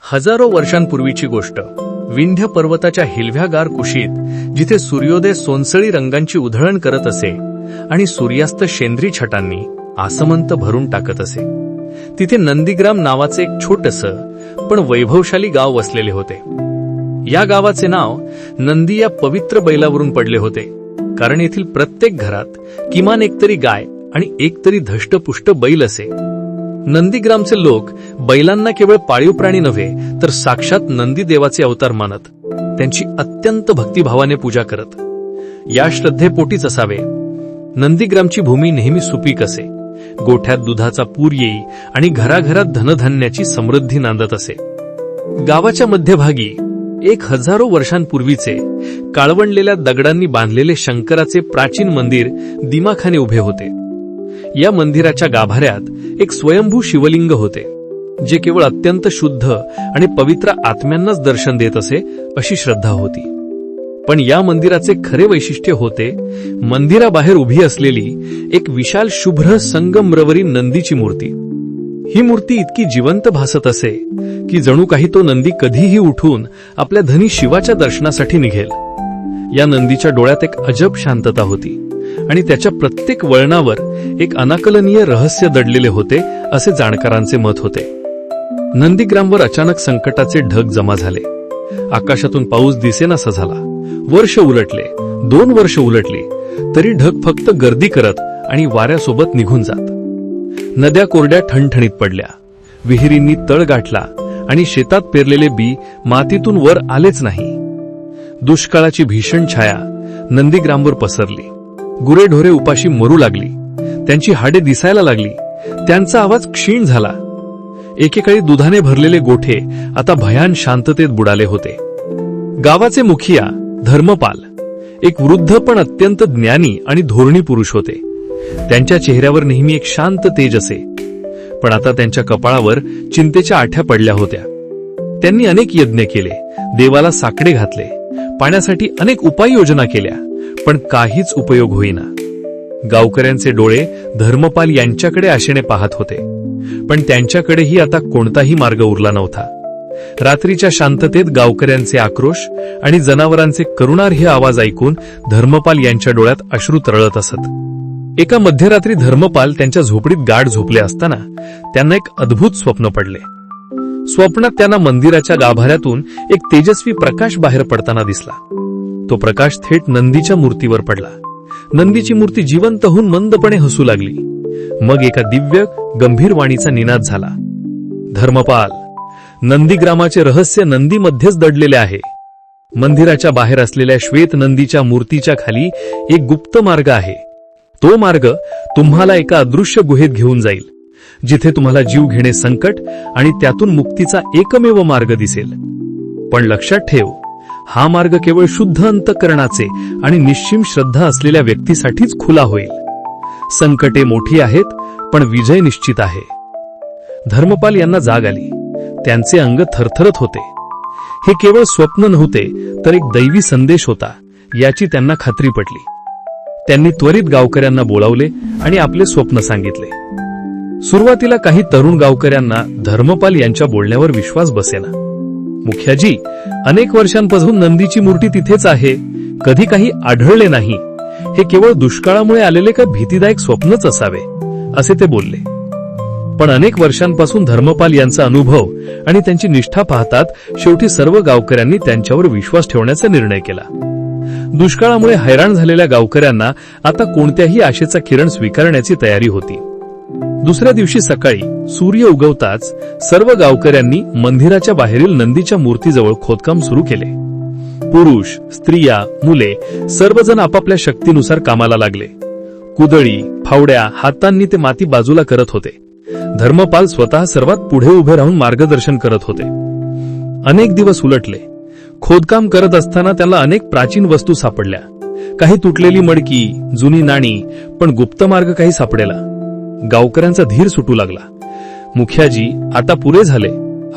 हजारो वर्षांपूर्वीची गोष्ट. विंध्य पर्वताच्या हिलव्यागार कुशीत जिथे सूर्योदय सोनसळी रंगांची उधळण करत असे आणि सूर्यास्त शेंद्री छटांनी आसमंत भरून टाकत असे. तिथे नंदीग्राम नावाचे एक छोटस पण वैभवशाली गाव वसलेले होते. या गावाचे नाव नंदी या पवित्र बैलावरून पडले होते कारण येथील प्रत्येक घरात किमान एकतरी गाय आणि एकतरी धष्टपुष्ट बैल असे. नंदीग्रामचे लोक बैलांना केवळ पाळीव प्राणी नव्हे तर साक्षात नंदी देवाचे अवतार मानत त्यांची अत्यंत भक्तिभावाने पूजा करत. या श्रद्धेपोटीच असावे. नंदीग्रामची भूमी नेहमी सुपीक असे. गोठ्यात दुधाचा पूर येई आणि घराघरात धनधान्याची समृद्धी नांदत असे. गावाच्या मध्यभागी एक हजारो वर्षांपूर्वीचे काळवणलेल्या दगडांनी बांधलेले शंकराचे प्राचीन मंदिर दिमाखाने उभे होते. या मंदिराच्या गाभाऱ्यात एक स्वयंभू शिवलिंग होते जे केवळ अत्यंत शुद्ध आणि पवित्र आत्म्यांनाच दर्शन देत असे अशी श्रद्धा होती. पण या मंदिराचे खरे वैशिष्ट्य होते मंदिराबाहेर उभी असलेली एक विशाल शुभ्र संगमरवरी नंदीची मूर्ती. ही मूर्ती इतकी जिवंत भासत असे की जणू काही तो नंदी कधीही उठून आपल्या धनी शिवाच्या दर्शनासाठी निघेल. या नंदीच्या डोळ्यात एक अजब शांतता होती आणि त्याच्या प्रत्येक वळणावर एक अनाकलनीय रहस्य दडलेले होते असे जाणकारांचे मत होते. नंदीग्रामवर अचानक संकटाचे ढग जमा झाले. आकाशातून पाऊस दिसेनासा झाला. वर्ष उलटले. दोन वर्ष उलटली. तरी ढग फक्त गर्दी करत आणि वाऱ्यासोबत निघून जात. नद्या कोरड्या ठणठणीत पडल्या. विहिरींनी तळ गाठला आणि शेतात पेरलेले बी मातीतून वर आलेच नाही. दुष्काळाची भीषण छाया नंदीग्रामवर पसरली. गुरेढोरे उपाशी मरू लागली. त्यांची हाडे दिसायला लागली. त्यांचा आवाज क्षीण झाला. एकेकाळी दुधाने भरलेले गोठे आता भयान शांततेत बुडाले होते. गावाचे मुखिया धर्मपाल एक वृद्ध पण अत्यंत ज्ञानी आणि धोरणी पुरुष होते. त्यांच्या चेहऱ्यावर नेहमी एक शांत तेज असे. पण आता त्यांच्या कपाळावर चिंतेच्या आठ्या पडल्या होत्या. त्यांनी अनेक यज्ञ केले देवाला साकडे घातले पाण्यासाठी अनेक उपाययोजना केल्या पण काहीच उपयोग होईना. गावकऱ्यांचे डोळे धर्मपाल यांच्याकडे आशेने पाहत होते. पण त्यांच्याकडेही आता कोणताही मार्ग उरला नव्हता. रात्रीच्या शांततेत गावकऱ्यांचे आक्रोश आणि जनावरांचे करुणार्ह आवाज ऐकून धर्मपाल यांच्या डोळ्यात अश्रू तरळत असत. एका मध्यरात्री धर्मपाल त्यांच्या झोपडीत गाढ झोपले असताना त्यांना एक अद्भुत स्वप्न पडले. स्वप्नात त्यांना मंदिराच्या गाभाऱ्यातून एक तेजस्वी प्रकाश बाहेर पडताना दिसला. तो प्रकाश थेट नंदीच्या मूर्तीवर पडला. नंदीची मूर्ती जिवंत होऊन मंदपणे हसू लागली. मग एका दिव्य गंभीर वाणीचा निनाद झाला. धर्मपाल नंदीग्रामाचे रहस्य नंदीमध्येच दडलेले आहे. मंदिराच्या बाहेर असलेल्या श्वेत नंदीच्या मूर्तीच्या खाली एक गुप्त मार्ग आहे. तो मार्ग तुम्हाला एका अदृश्य गुहेत घेऊन जाईल जिथे तुम्हाला जीव घेणे संकट आणि त्यातून मुक्तीचा एकमेव मार्ग दिसेल. पण लक्षात ठेव हा मार्ग केवळ शुद्ध अंतकरणाचे आणि निश्चिम श्रद्धा असलेल्या व्यक्तीसाठीच खुला होईल. संकटे मोठी आहेत पण विजय निश्चित आहे. धर्मपाल यांना जाग आली. त्यांचे अंग थरथरत होते. हे केवळ स्वप्न नव्हते तर एक दैवी संदेश होता याची त्यांना खात्री पटली. त्यांनी त्वरित गावकऱ्यांना बोलावले आणि आपले स्वप्न सांगितले. सुरुवातीला काही तरुण गावकऱ्यांना धर्मपाल यांच्या बोलण्यावर विश्वास बसेना. मुख्याजी अनेक वर्षांपासून नंदीची मूर्ती तिथेच आहे. कधी काही आढळले नाही. हे केवळ दुष्काळामुळे आलेले का भीतीदायक स्वप्नच असावे असे ते बोलले. पण अनेक वर्षांपासून धर्मपाल यांचा अनुभव आणि त्यांची निष्ठा पाहतात शेवटी सर्व गावकऱ्यांनी त्यांच्यावर विश्वास ठेवण्याचा निर्णय केला. दुष्काळामुळे हैराण झालेल्या गावकऱ्यांना आता कोणत्याही आशेचा किरण स्वीकारण्याची तयारी होती. दुसऱ्या दिवशी सकाळी सूर्य उगवताच सर्व गावकऱ्यांनी मंदिराच्या बाहेरील नंदीच्या मूर्तीजवळ खोदकाम सुरू केले. पुरुष स्त्रिया मुले सर्वजण आपापल्या शक्तीनुसार कामाला लागले. कुदळी फावड्या हातांनी ते माती बाजूला करत होते. धर्मपाल स्वतः सर्वात पुढे उभे राहून मार्गदर्शन करत होते. अनेक दिवस उलटले. खोदकाम करत असताना त्याला अनेक प्राचीन वस्तू सापडल्या. काही तुटलेली मडकी जुनी नाणी पण गुप्त मार्ग काही सापडेला. गावकऱ्यांचा धीर सुटू लागला. मुखियाजी आता पुरे झाले.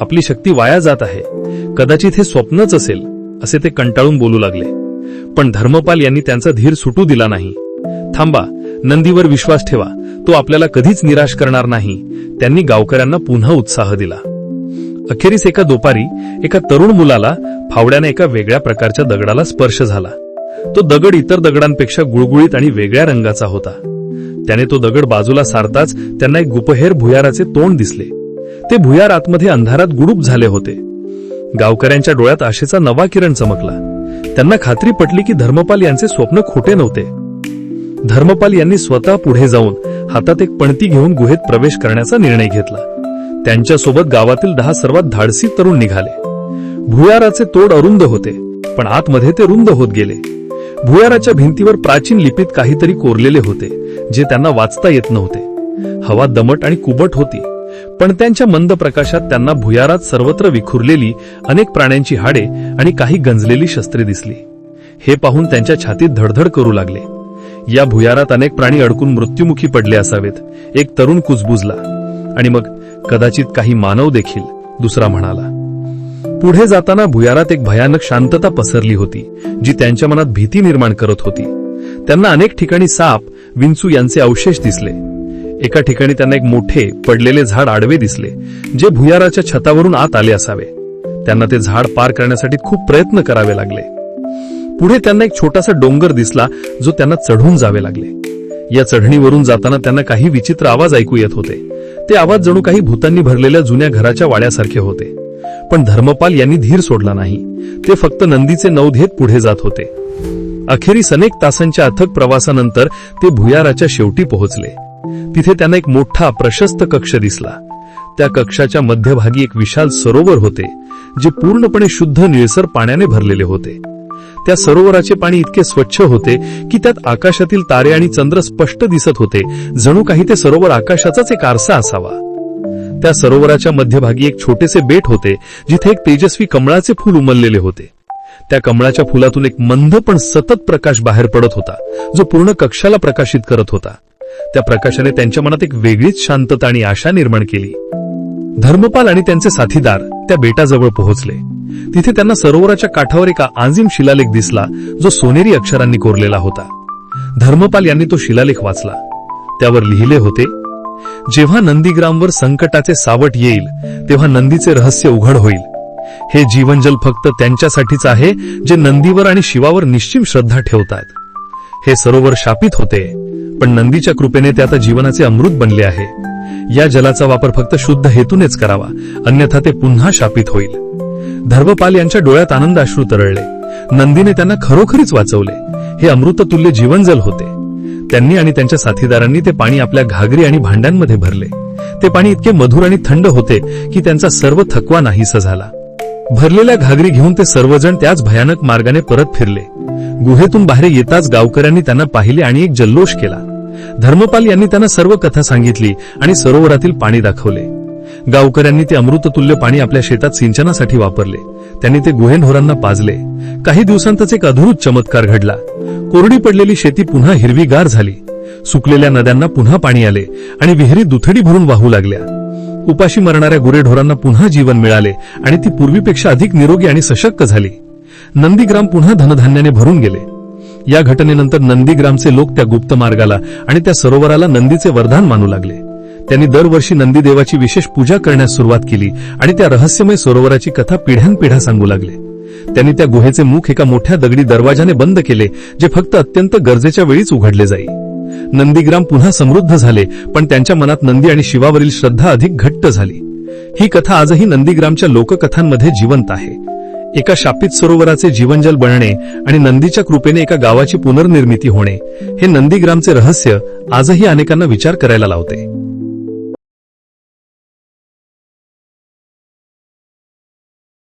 आपली शक्ती वाया जात आहे. कदाचित हे स्वप्नच असेल असे ते कंटाळून बोलू लागले. पण धर्मपाल यांनी त्यांचा धीर सुटू दिला नाही. थांबा नंदीवर विश्वास ठेवा. तो आपल्याला कधीच निराश करणार नाही. त्यांनी गावकऱ्यांना पुन्हा उत्साह दिला. अखेरीस एका दुपारी एका तरुण मुलाला फावड्याने एका वेगळ्या प्रकारच्या दगडाला स्पर्श झाला. तो दगड इतर दगडांपेक्षा गुळगुळीत आणि वेगळ्या रंगाचा होता. त्याने तो दगड बाजूला सारताच त्यांना एक गुपहेर भुयाराचे तोंड दिसले. ते भुयार आतमध्ये अंधारात गुडूप झाले होते. गावकऱ्यांच्या डोळ्यात आशेचा नवा किरण चमकला. त्यांना खात्री पटली की धर्मपाल यांचे स्वप्न खोटे नव्हते. धर्मपाल यांनी स्वतः पुढे जाऊन हातात एक पणती घेऊन गुहेत प्रवेश करण्याचा निर्णय घेतला. त्यांच्यासोबत गावातील दहा सर्वात धाडसी तरुण निघाले. भुयाराचे तोड अरुंद होते पण आतमध्ये ते रुंद होत गेले. भुयाराच्या भिंतीवर प्राचीन लिपीत काहीतरी कोरलेले होते. जे त्यांना वाचता येत नव्हते. हवा दमट आणि कुबट होती पण त्यांच्या मंद प्रकाशात त्यांना भुयारात सर्वत्र विखुरलेली अनेक प्राण्यांची हाडे आणि काही गंजलेली शस्त्रे दिसली. हे पाहून त्यांच्या छातीत धडधड करू लागले. या भुयारात अनेक प्राणी अडकून मृत्युमुखी पडले असावेत एक तरुण कुजबुजला. आणि मग कदाचित काही मानव देखील दुसरा म्हणाला पुढे जाताना भुयारात एक भयानक शांतता पसरली होती जी त्यांच्या मनात भीती निर्माण करत होती. त्यांना अनेक ठिकाणी साप विंचू यांचे अवशेष दिसले. एका ठिकाणी त्यांना एक मोठे पडलेले झाड आडवे दिसले जे भुयाराच्या छतावरून आत आले असावे. त्यांना ते झाड पार करण्यासाठी खूप प्रयत्न करावे लागले. पुढे त्यांना एक छोटासा डोंगर दिसला जो त्यांना चढून जावे लागले. या चढणीवरून जाताना त्यांना काही विचित्र आवाज ऐकू येत होते. ते आवाज जणू काही भूतांनी भरलेल्या जुन्या घराच्या वाड्यासारखे होते. पण धर्मपाल यांनी धीर सोडला नाही. ते फक्त नंदीचे नवधेत पुढे जात होते. अखेरीस अनेक तासांच्या अथक प्रवासानंतर ते भुयाराच्या शेवटी पोहोचले. तिथे त्यांना एक मोठा प्रशस्त कक्ष दिसला. त्या कक्षाच्या मध्यभागी एक विशाल सरोवर होते जे पूर्णपणे शुद्ध निळसर पाण्याने भरलेले होते. त्या सरोवराचे पाणी इतके स्वच्छ होते की त्यात आकाशातील तारे आणि चंद्र स्पष्ट दिसत होते जणू काही ते सरोवर आकाशाचाच एक आरसा असावा. त्या सरोवराच्या मध्यभागी एक छोटेसे बेट होते जिथे एक तेजस्वी कमळाचे फूल उमललेले होते. त्या कमळाच्या फुलातून एक मंद पण सतत प्रकाश बाहेर पडत होता जो पूर्ण कक्षाला प्रकाशित करत होता. त्या प्रकाशाने त्यांच्या मनात एक वेगळीच शांतता आणि आशा निर्माण केली. धर्मपाल आणि त्यांचे साथीदार त्या बेटाजवळ पोहोचले. तिथे त्यांना सरोवराच्या काठावर एका आंजिम शिलालेख दिसला जो सोनेरी अक्षरांनी कोरलेला होता. धर्मपाल यांनी तो शिलालेख वाचला. त्यावर लिहिले होते जेव्हा नंदीग्रामवर संकटाचे सावट येईल तेव्हा नंदीचे रहस्य उघड होईल. हे जीवनजल फक्त त्यांच्यासाठीच आहे जे नंदीवर आणि शिवावर निश्चिम श्रद्धा ठेवतात. हे सरोवर शापित होते पण नंदीच्या कृपेने ते आता जीवनाचे अमृत बनले आहे. या जलाचा वापर फक्त शुद्ध हेतूनेच करावा अन्यथा ते पुन्हा शापित होईल. धर्मपाल यांच्या डोळ्यात आनंद अश्रू तरळले. नंदीने त्यांना खरोखरीच वाचवले. हे अमृततुल्य जीवनजल होते. त्यांनी आणि त्यांच्या साथीदारांनी ते पाणी आपल्या घागरी आणि भांड्यांमध्ये भरले. ते पाणी इतके मधुर आणि थंड होते की त्यांचा सर्व थकवा नाहीसा झाला. भरलेल्या घागरी घेऊन ते सर्वजण त्याच भयानक मार्गाने परत फिरले. गुहेतून बाहेर येताच गावकऱ्यांनी त्यांना पाहिले आणि एक जल्लोष केला. धर्मपाल यांनी त्यांना सर्व कथा सांगितली आणि सरोवरातील पाणी दाखवले. गावकऱ्यांनी ते अमृततुल्य पाणी आपल्या शेतात सिंचनासाठी वापरले. त्यांनी ते गुहेढोरांना पाजले. काही दिवसांतच एक अधुरूत चमत्कार घडला. कोरडी पडलेली शेती पुन्हा हिरवीगार झाली. सुकलेल्या नद्यांना पुन्हा पाणी आले आणि विहिरी दुथडी भरून वाहू लागल्या. उपाशी मरणाऱ्या गुरेढोरांना पुन्हा जीवन मिळाले आणि ती पूर्वीपेक्षा अधिक निरोगी आणि सशक्त झाली. नंदीग्राम पुन्हा धनधान्याने भरून गेले. या घटनेनंतर नंदीग्रामचे लोक त्या गुप्त मार्गाला आणि त्या सरोवराला नंदीचे वरदान मानू लागले. त्यांनी दरवर्षी नंदीदेवाची विशेष पूजा करण्यास सुरुवात केली आणि त्या रहस्यमय सरोवराची कथा पिढ्यानपिढ्या सांगू लागले. त्यांनी त्या गुहेचे मुख एका मोठ्या दगडी दरवाजाने बंद केले जे फक्त अत्यंत गरजेच्या वेळीच उघडले जाई. नंदीग्राम पुन्हा समृद्ध झाले पण त्यांच्या मनात नंदी आणि शिवावरील श्रद्धा अधिक घट्ट झाली. ही कथा आजही नंदीग्रामच्या लोककथांमध्ये जिवंत आहे. एका शापित सरोवराचे जीवनजल बनणे आणि नंदीच्या कृपेने एका गावाची पुनर्निर्मिती होणे हे नंदीग्रामचे रहस्य आजही अनेकांना विचार करायला लावते.